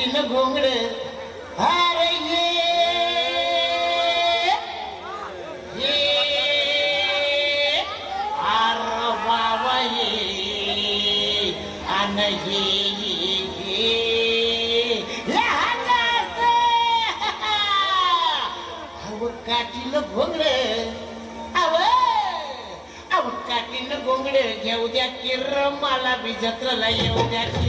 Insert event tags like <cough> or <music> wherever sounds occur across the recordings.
तीन घोंगडे हार ये आर बाबा ये. आन काटीन घोंगडे. आव आव काटीन घोंगडे. घेऊ द्या किर मला बी जत्रला येऊ द्या की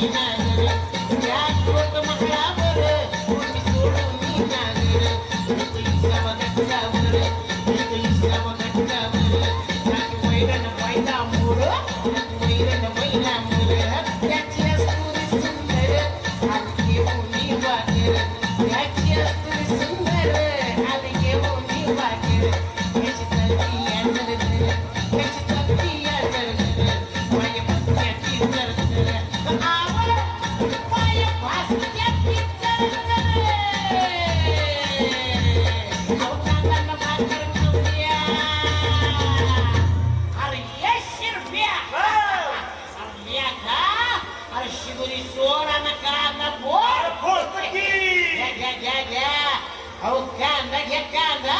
Good night. अहो कांदा घ्या कांदा.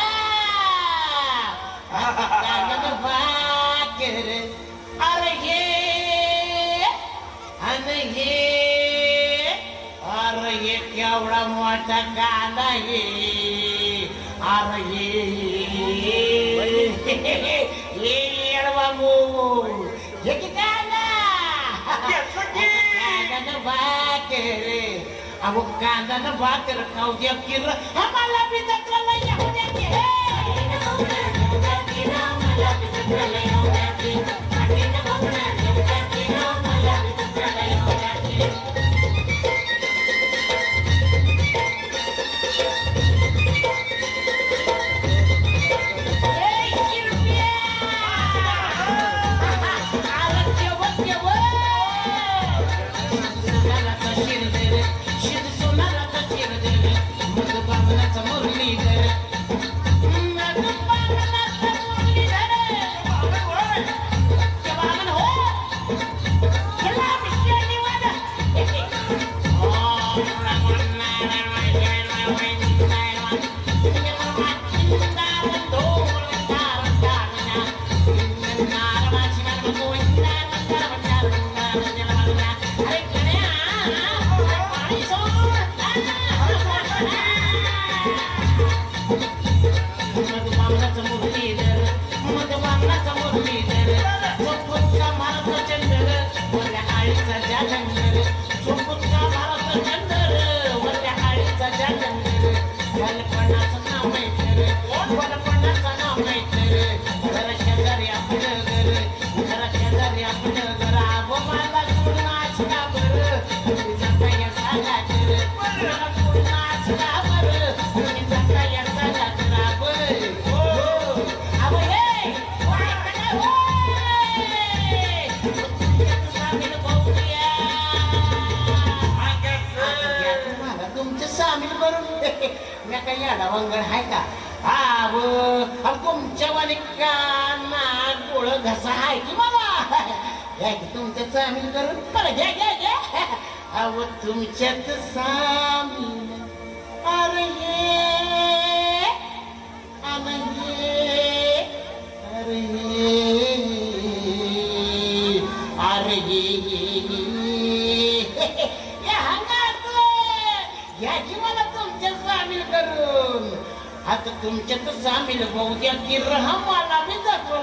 कांदा भात घे रे. अरे घे अन घे. अरे केवढा मोठा कांदा हे अरे हे Yeah. கல்யாணம் சொம்புக்கா करू. मी काही अडावंगण आहे का? आव तुमच्या वालिकांना गोळ घसा आहे की मला घ्या <laughs> की तुमचं सामील करून. बरं घ्या घ्या घ्या. <laughs> अव तुमच्यात सामील अरे अरे करून. आता तुमच्यात सामील बहुद्या की रहा मला मी जातो